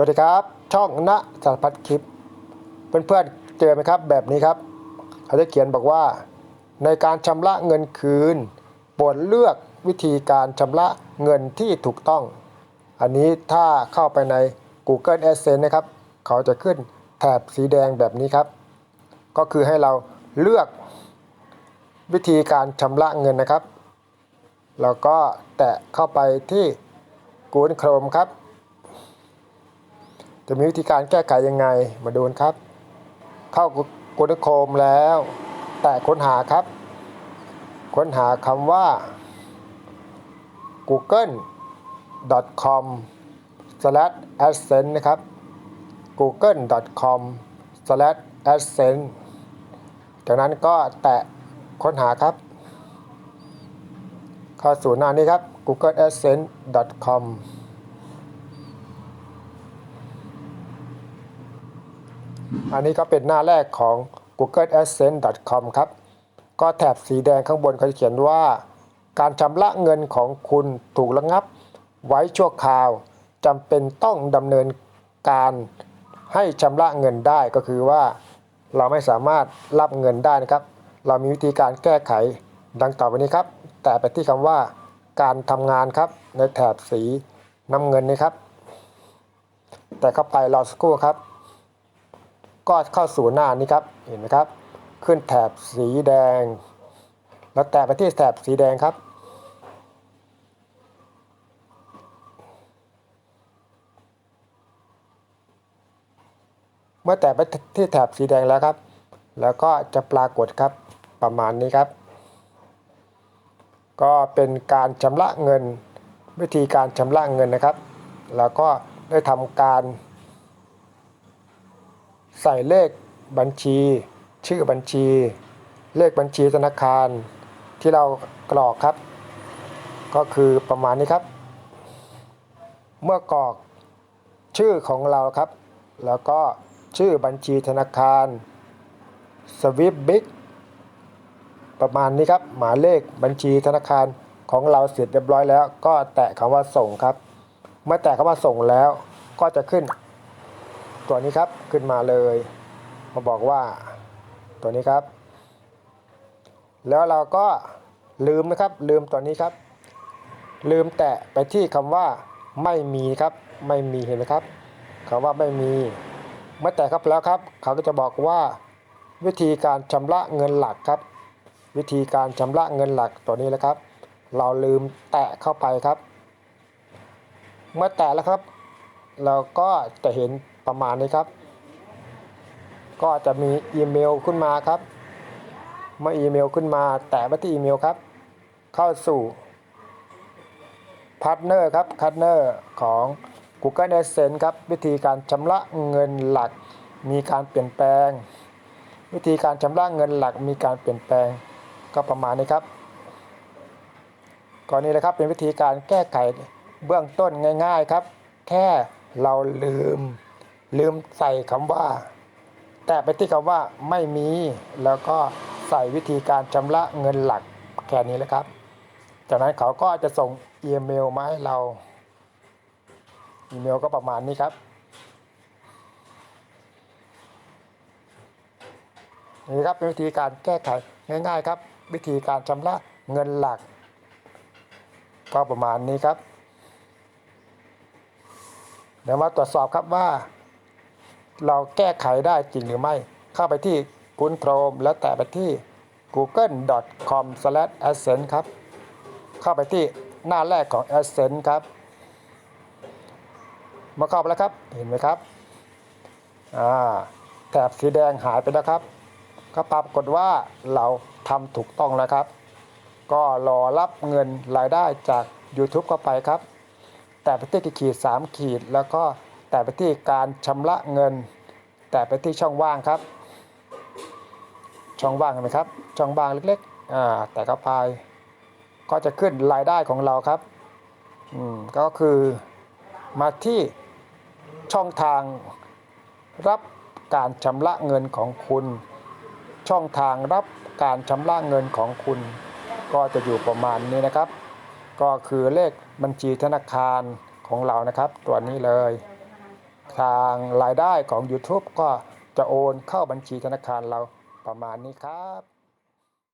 วัสดีครับ ช่องณสารพัดคลิป เพื่อนๆเจอไหมครับ แบบนี้ครับ เขาจะเขียนบอกว่า ในการชำระเงินคืนโปรดเลือกวิธีการชำระเงินที่ถูกต้อง อันนี้ถ้าเข้าไปใน Google Adsense นะครับ เขาจะขึ้นแถบสีแดงแบบนี้ครับ ก็คือให้เราเลือกวิธีการชำระเงินนะครับ แล้วก็แตะเข้าไปที่ Google Chrome ครับ จะมีวิธีการแก้ไขยังไงมาดูนครับ เข้า Google Chrome แล้ว แตะค้นหาครับ ค้นหาคำว่า google.com slash adsense นะครับ google.com slash adsense จากนั้นก็แตะค้นหาครับ เข้าสู่หน้านี้ครับ google.adsense.com อันนี้ก็เป็นหน้าแรกของ google.adsense.com ครับ ก็แถบสีแดงข้างบนเขาจะเขียนว่า การชำระเงินของคุณถูกระงับ ไว้ชั่วคราวจำเป็นต้องดำเนินการให้ชำระเงินได้ก็คือว่า เราไม่สามารถรับเงินได้นะครับ เรามีวิธีการแก้ไขดังต่อไปนี้ครับ แต่ไปที่คำว่าการทำงานครับ ในแถบสีน้ำเงินนี้ครับ แต่เข้าไปรอสักครู่ครับ ก็เข้าสู่หน้านี้ครับเห็นไหมครับ ขึ้นแถบสีแดง แล้วแตะไปที่แถบสีแดงครับ เมื่อแตะไปที่แถบสีแดงแล้วครับ แล้วก็จะปรากฏครับประมาณนี้ครับ ก็เป็นการชำระเงินวิธีการชำระเงินนะครับ แล้วก็ได้ทำการ ใส่เลขบัญชี ชื่อบัญชี เลขบัญชีธนาคาร ที่เรากรอกครับ ก็คือประมาณนี้ครับ เมื่อกรอกชื่อของเราครับ แล้วก็ชื่อบัญชีธนาคารสวิฟบิ๊กประมาณนี้ครับ หมายเลขบัญชีธนาคารของเราเสร็จเรียบร้อยแล้ว ก็แตะคำว่าส่งครับ เมื่อแตะคำว่าส่งแล้วก็จะขึ้น ตัวนี้ครับขึ้นมาเลยมาบอกว่าตัวนี้ครับ แล้วเราก็ลืมนะครับ ลืมตัวนี้ครับ ลืมแตะไปที่คำว่าไม่มีครับ ไม่มีเห็นไหมครับคำว่าไม่มีเมื่อแตะครับแล้วครับ เขาก็จะบอกว่าวิธีการชำระเงินหลักครับ วิธีการชำระเงินหลักตัวนี้แหละครับ เราลืมแตะเข้าไปครับ เมื่อแตะแล้วครับ เราก็จะเห็น ประมาณนี้ครับ ก็จะมีอีเมลขึ้นมาครับ เมื่ออีเมลขึ้นมา แตะไปที่อีเมลครับ เข้าสู่พาร์ทเนอร์ครับพาร์ทเนอร์ของ Google Adsense ครับ วิธีการชำระเงินหลัก มีการเปลี่ยนแปลง วิธีการชำระเงินหลักมีการเปลี่ยนแปลงก็ประมาณนี้ครับก่อนนี้นะครับเป็นวิธีการแก้ไขเบื้องต้นง่าย ๆครับ แค่เราลืม ลืมใส่คำว่า แต่ไปที่คำว่าไม่มี แล้วก็ใส่วิธีการชำระเงินหลักแค่นี้แหละครับ จากนั้นเขาก็จะส่งอีเมลมาให้เรา อีเมลก็ประมาณนี้ครับนี่ครับเป็นวิธีการแก้ไขง่ายๆครับ วิธีการชำระเงินหลัก ก็ประมาณนี้ครับ เดี๋ยวมาตรวจสอบครับว่า เราแก้ไขได้จริงหรือไม่ เข้าไปที่ Google Chrome แล้วแตะไปที่ google.com/adsense ครับ เข้าไปที่หน้าแรกของ adsense ครับ มาเข้าไปแล้วครับ เห็นไหมครับ อ่า แถบสีแดงหายไปแล้วครับ ก็ปรากฏว่าเราทำถูกต้องแล้วครับ ก็รอรับเงินรายได้จาก YouTube เข้าไปครับ แต่ไปที่ขีดสามขีดแล้วก็แต่ไปที่การชำระเงิน แต่ไปที่ช่องว่างครับ ช่องว่างเห็นไหมครับ ช่องว่างเล็กๆแต่เข้าไปก็จะขึ้นรายได้ของเราครับอืมก็คือมาที่ช่องทางรับการชำระเงินของคุณ ช่องทางรับการชำระเงินของคุณ ก็จะอยู่ประมาณนี้นะครับ ก็คือเลขบัญชีธนาคารของเรานะครับ ตัวนี้เลย ทางรายได้ของ YouTube ก็จะโอนเข้าบัญชีธนาคารเราประมาณนี้ครับ